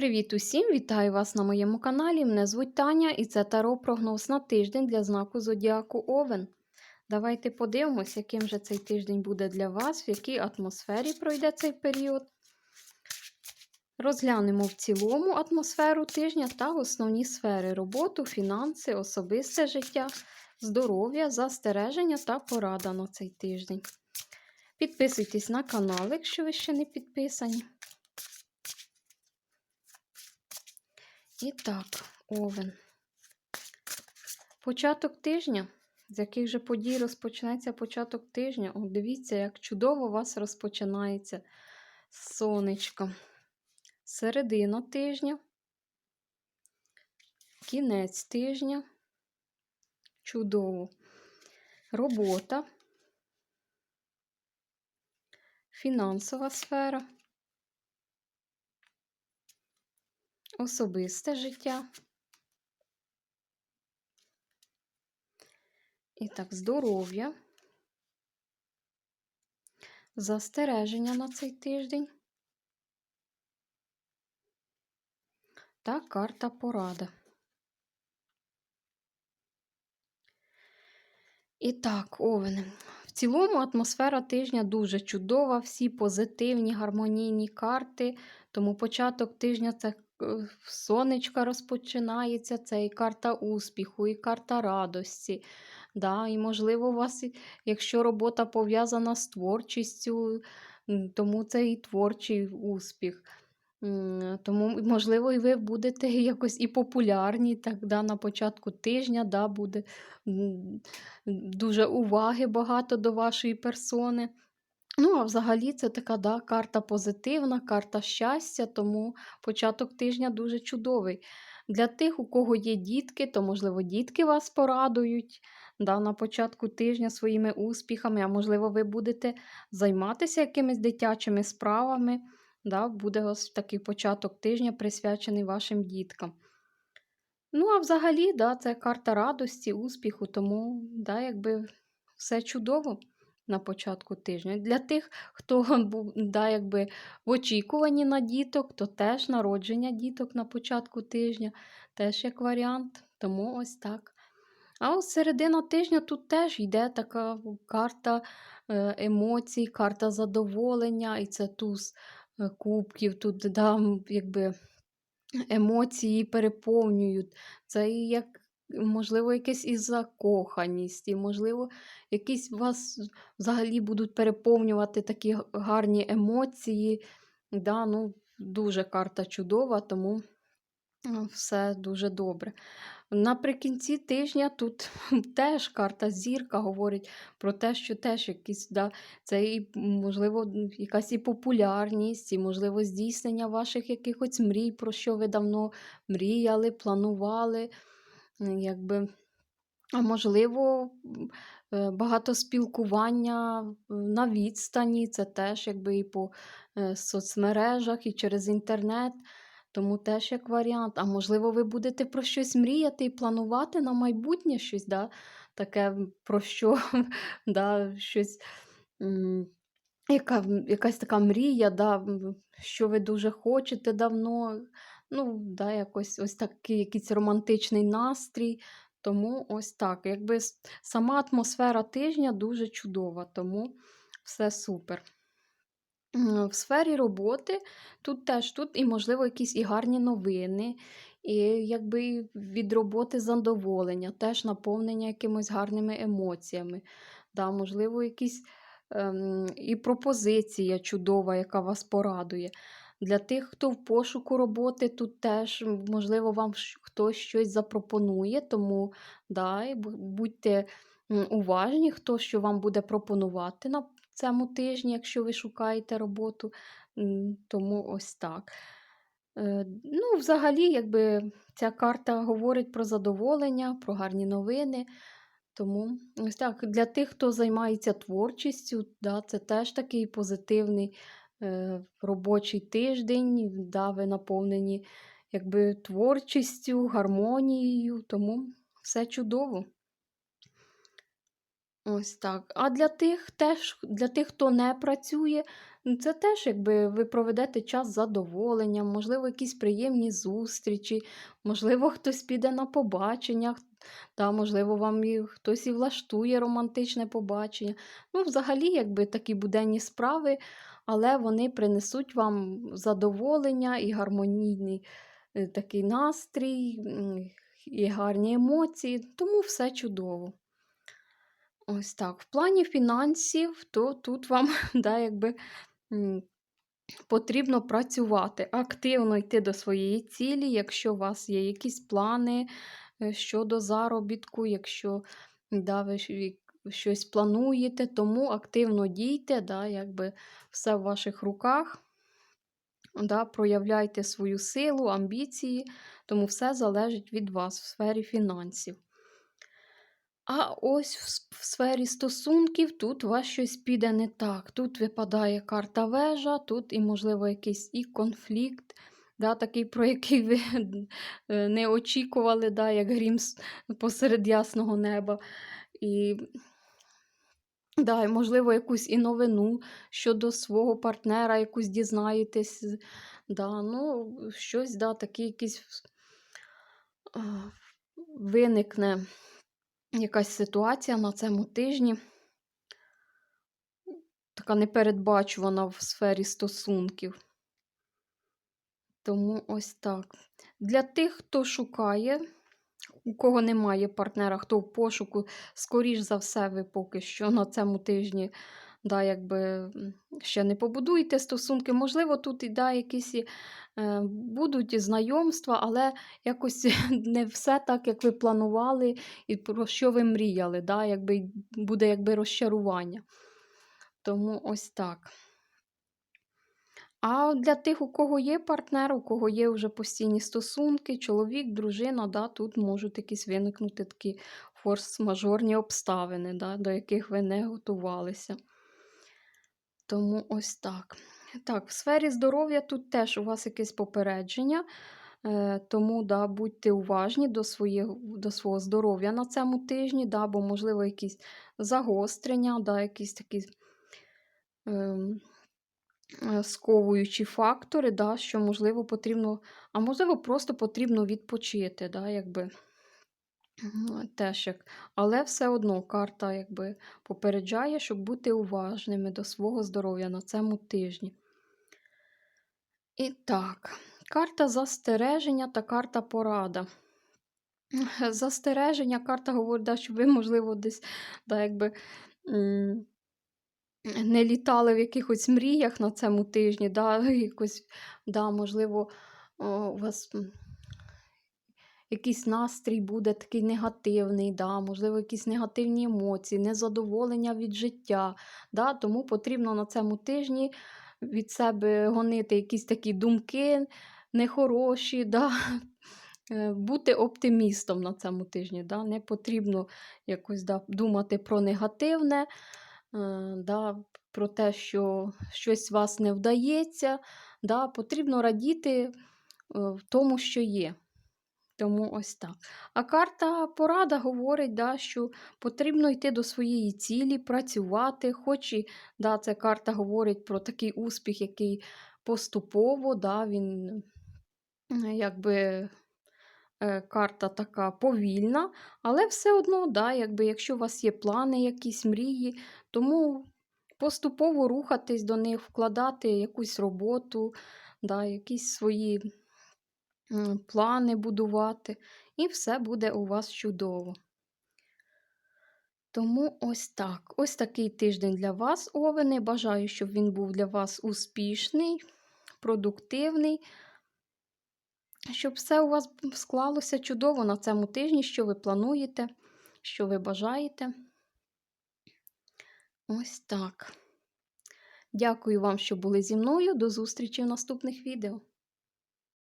Привіт усім! Вітаю вас на моєму каналі. Мене звуть Таня і це таро прогноз на тиждень для знаку Зодіаку Овен. Давайте подивимось, яким же цей тиждень буде для вас, в якій атмосфері пройде цей період. Розглянемо в цілому атмосферу тижня та основні сфери роботу, фінанси, особисте життя, здоров'я, застереження та порада на цей тиждень. Підписуйтесь на канал, якщо ви ще не підписані. І так, овен. Початок тижня. З яких же подій розпочнеться початок тижня? О, дивіться, як чудово у вас розпочинається сонечко. Середина тижня, кінець тижня. Чудово. Робота, фінансова сфера. Особисте життя. І так, здоров'я, застереження на цей тиждень та карта порада. І так, овени. В цілому атмосфера тижня дуже чудова, всі позитивні, гармонійні карти. Тому початок тижня це сонечка розпочинається, це і карта успіху, і карта радості. Да, І, можливо, у вас, якщо робота пов'язана з творчістю, тому це і творчий успіх. Тому, можливо, і ви будете якось і популярні так, да, на початку тижня, да, буде дуже уваги багато до вашої персони. Ну, а взагалі це така да, карта позитивна, карта щастя, тому початок тижня дуже чудовий. Для тих, у кого є дітки, то, можливо, дітки вас порадують да, на початку тижня своїми успіхами, а можливо, ви будете займатися якимись дитячими справами. Да, Буде ось такий початок тижня присвячений вашим діткам. Ну, а взагалі, да, це карта радості, успіху, тому да, якби все чудово на початку тижня. Для тих, хто був да, якби в очікуванні на діток, то теж народження діток на початку тижня, теж як варіант. Тому ось так. А ось середина тижня тут теж йде така карта е, емоцій, карта задоволення, і це туз е, кубків. Тут да, якби емоції переповнюють. Це як можливо, якась і закоханість, і, можливо, якісь вас взагалі будуть переповнювати такі гарні емоції. Да, ну, Дуже карта чудова, тому все дуже добре. Наприкінці тижня тут теж карта зірка говорить про те, що теж якісь, да, це і, можливо, якась і популярність, і, можливо, здійснення ваших якихось мрій, про що ви давно мріяли, планували якби, а можливо, е, багато спілкування на відстані, це теж якби і по е, соцмережах, і через інтернет. Тому теж як варіант. А можливо, ви будете про щось мріяти і планувати на майбутнє щось, да? таке про що да, щось, яка, якась така мрія, да, що ви дуже хочете давно. Ну, да, якось ось такий якийсь романтичний настрій. Тому ось так. Якби сама атмосфера тижня дуже чудова, тому все супер. В сфері роботи тут теж тут і, можливо, якісь і гарні новини, і якби від роботи задоволення, теж наповнення якимись гарними емоціями. Да, Можливо, якісь ем, і пропозиція чудова, яка вас порадує. Для тих, хто в пошуку роботи, тут теж, можливо, вам хтось щось запропонує, тому да, будьте уважні, хто що вам буде пропонувати на цьому тижні, якщо ви шукаєте роботу. Тому ось так. Е, ну, Взагалі, якби ця карта говорить про задоволення, про гарні новини. Тому ось так, для тих, хто займається творчістю, да, це теж такий позитивний робочий тиждень, да, ви наповнені якби творчістю, гармонією, тому все чудово. Ось так. А для тих, теж, для тих, хто не працює, Ну, Це теж, якби ви проведете час з задоволенням, можливо, якісь приємні зустрічі, можливо, хтось піде на побачення, та, можливо, вам і хтось і влаштує романтичне побачення. Ну, взагалі, якби такі буденні справи, але вони принесуть вам задоволення і гармонійний е, такий настрій, і гарні емоції, тому все чудово. Ось так. В плані фінансів, то тут вам да, якби, потрібно працювати, активно йти до своєї цілі, якщо у вас є якісь плани е, щодо заробітку, якщо да, ви щось плануєте, тому активно дійте, да, якби все в ваших руках. Да, проявляйте свою силу, амбіції, тому все залежить від вас в сфері фінансів. А ось в сфері стосунків тут у вас щось піде не так. Тут випадає карта вежа, тут і, можливо, якийсь і конфлікт, да, такий, про який ви е, не очікували, да, як грім посеред ясного неба. І, да, і, можливо, якусь і новину щодо свого партнера, якусь дізнаєтесь. Да, ну, щось, да, таке якийсь виникне якась ситуація на цьому тижні, така непередбачувана в сфері стосунків. Тому ось так. Для тих, хто шукає, у кого немає партнера, хто в пошуку, скоріш за все, ви поки що на цьому тижні да, якби, ще не побудуєте стосунки. Можливо, тут і да, якісь е, будуть знайомства, але якось не все так, як ви планували, і про що ви мріяли. Да, якби, буде якби розчарування. Тому ось так. А для тих, у кого є партнер, у кого є вже постійні стосунки, чоловік, дружина, да, тут можуть якісь виникнути такі форс-мажорні обставини, да, до яких ви не готувалися. Тому ось так. Так, в сфері здоров'я тут теж у вас якесь попередження, е, тому да, будьте уважні до, своє, до свого здоров'я на цьому тижні, да, бо, можливо, якісь загострення, да, якісь такі. ем, сковуючі фактори, да, що, можливо, потрібно, а можливо, просто потрібно відпочити, да, якби. Теж як. Але все одно карта якби, попереджає, щоб бути уважними до свого здоров'я на цьому тижні. І так, карта застереження та карта порада. Застереження, карта говорить, да, що ви, можливо, десь да, якби, не літали в якихось мріях на цьому тижні, да, якось, да, можливо, у вас якийсь настрій буде такий негативний, да, можливо, якісь негативні емоції, незадоволення від життя. Да, тому потрібно на цьому тижні від себе гонити якісь такі думки нехороші, да, е, бути оптимістом на цьому тижні. Да, Не потрібно якось да, думати про негативне, да, про те, що щось вас не вдається. Да, Потрібно радіти е, в тому, що є. Тому ось так. А карта порада говорить, да, що потрібно йти до своєї цілі, працювати, хоч і да, ця карта говорить про такий успіх, який поступово, да, він е, якби е, карта така повільна, але все одно, да, якби, якщо у вас є плани, якісь мрії, тому поступово рухатись до них, вкладати якусь роботу, да, якісь свої плани будувати, і все буде у вас чудово. Тому ось так. Ось такий тиждень для вас, Овени. Бажаю, щоб він був для вас успішний, продуктивний, щоб все у вас склалося чудово на цьому тижні, що ви плануєте, що ви бажаєте. Ось так. Дякую вам, що були зі мною. До зустрічі в наступних відео.